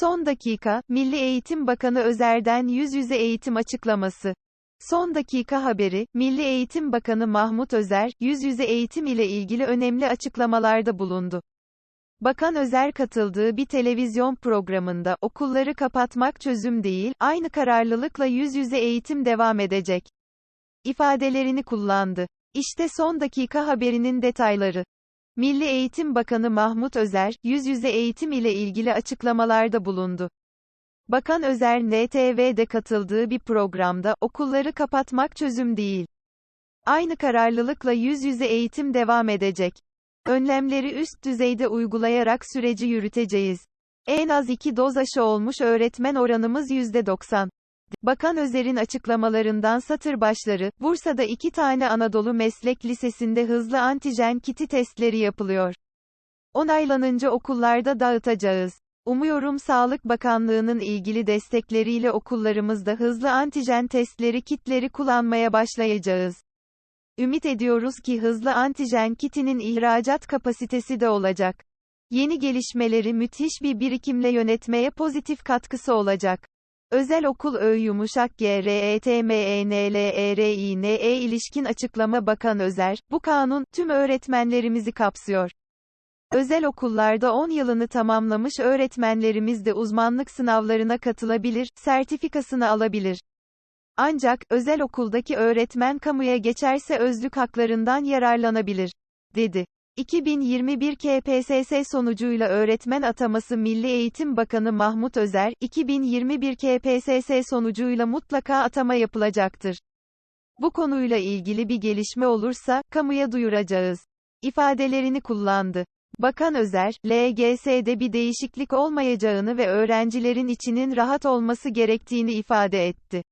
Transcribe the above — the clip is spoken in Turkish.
Son dakika, Milli Eğitim Bakanı Özer'den yüz yüze eğitim açıklaması. Son dakika haberi, Milli Eğitim Bakanı Mahmut Özer, yüz yüze eğitim ile ilgili önemli açıklamalarda bulundu. Bakan Özer katıldığı bir televizyon programında, okulları kapatmak çözüm değil, aynı kararlılıkla yüz yüze eğitim devam edecek. ifadelerini kullandı. İşte son dakika haberinin detayları. Milli Eğitim Bakanı Mahmut Özer, yüz yüze eğitim ile ilgili açıklamalarda bulundu. Bakan Özer NTV'de katıldığı bir programda, okulları kapatmak çözüm değil. Aynı kararlılıkla yüz yüze eğitim devam edecek. Önlemleri üst düzeyde uygulayarak süreci yürüteceğiz. En az iki doz aşı olmuş öğretmen oranımız %90. Bakan Özer'in açıklamalarından satır başları, Bursa'da iki tane Anadolu Meslek Lisesi'nde hızlı antijen kiti testleri yapılıyor. Onaylanınca okullarda dağıtacağız. Umuyorum Sağlık Bakanlığı'nın ilgili destekleriyle okullarımızda hızlı antijen testleri kitleri kullanmaya başlayacağız. Ümit ediyoruz ki hızlı antijen kitinin ihracat kapasitesi de olacak. Yeni gelişmeleri müthiş bir birikimle yönetmeye pozitif katkısı olacak. Özel okul ö yumuşak g r e e e ilişkin açıklama Bakan Özer, bu kanun, tüm öğretmenlerimizi kapsıyor. Özel okullarda 10 yılını tamamlamış öğretmenlerimiz de uzmanlık sınavlarına katılabilir, sertifikasını alabilir. Ancak, özel okuldaki öğretmen kamuya geçerse özlük haklarından yararlanabilir, dedi. 2021 KPSS sonucuyla öğretmen ataması Milli Eğitim Bakanı Mahmut Özer, 2021 KPSS sonucuyla mutlaka atama yapılacaktır. Bu konuyla ilgili bir gelişme olursa, kamuya duyuracağız. ifadelerini kullandı. Bakan Özer, LGS'de bir değişiklik olmayacağını ve öğrencilerin içinin rahat olması gerektiğini ifade etti.